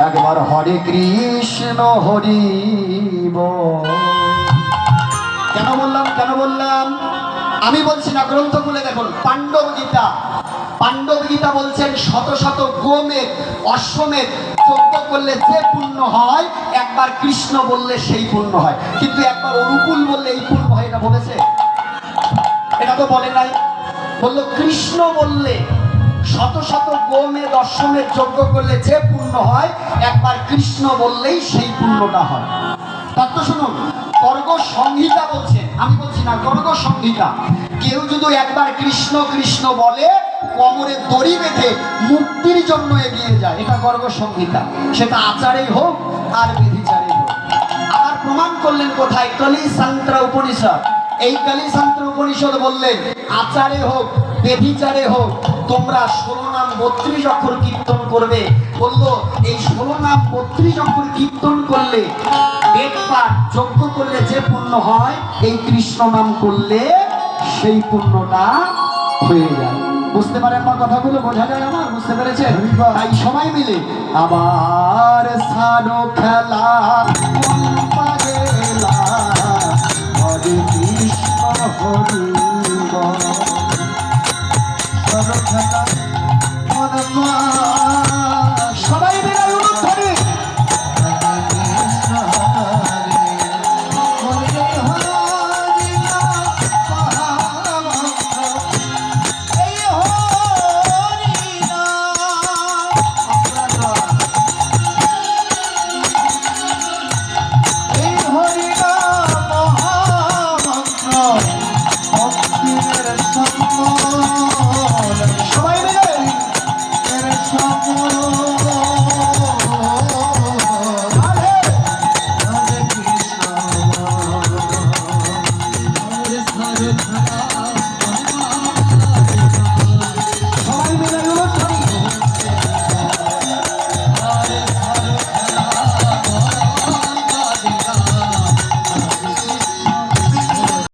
একবার হরে কৃষ্ণ হরি। কেন বললাম কেন বললাম? আমি বলছি না, গ্রন্থ খুলে দেখুন, পাণ্ডব গীতা। পাণ্ডব গীতা বলছেন, শত শত গোমেদ অশ্বমেধ যজ্ঞ করলে যে পূর্ণ হয়, একবার কৃষ্ণ বললে সেই পূর্ণ হয়। কিন্তু একবার অনুকূল বললে এই পূর্ণ হয়, এটা বলেছে এটা তো বলে নাই। বলল, কৃষ্ণ বললে শত শত গোমের দর্শনের যোগ্য করলে যে পূর্ণ হয়, একবার কৃষ্ণ বললেই সেই পূর্ণটা হয়। তত্ত্ব শুনুন, গর্গ সংহিতা বলছে। আমি বলছি না, গর্গ সংহিতা। কেউ যদি একবার কৃষ্ণ কৃষ্ণ বলে, কোমরে দড়ি বেঁধে মুক্তির জন্য এগিয়ে যায়, এটা গর্গ সংহিতা। সেটা আচারেই হোক আর বিধিচারেই হোক। আবার প্রমাণ করলেন কোথায়? কলি সান্ত্রা উপনিষদ। এই কালী শান্ত্র উপনিষদ বললেন, আচারে হোক, বেধিচারে হোক তোমরা ষোলো নাম বত্রিশ অক্ষর কীর্তন করবে। বলল এই ষোলো নাম বত্রিশ অক্ষর কীর্তন করলে বেদ পাঠ যজ্ঞ করলে যে পুণ্য হয় এই কৃষ্ণ নাম করলে সেই পুণ্যটা হয়ে যায়। বুঝতে পারে আমার কথাগুলো? বোঝা যায় আমার? বুঝতে পেরেছেন? তাই সবাই মিলে আবার সানো খেলা হরে কৃষ্ণ হরি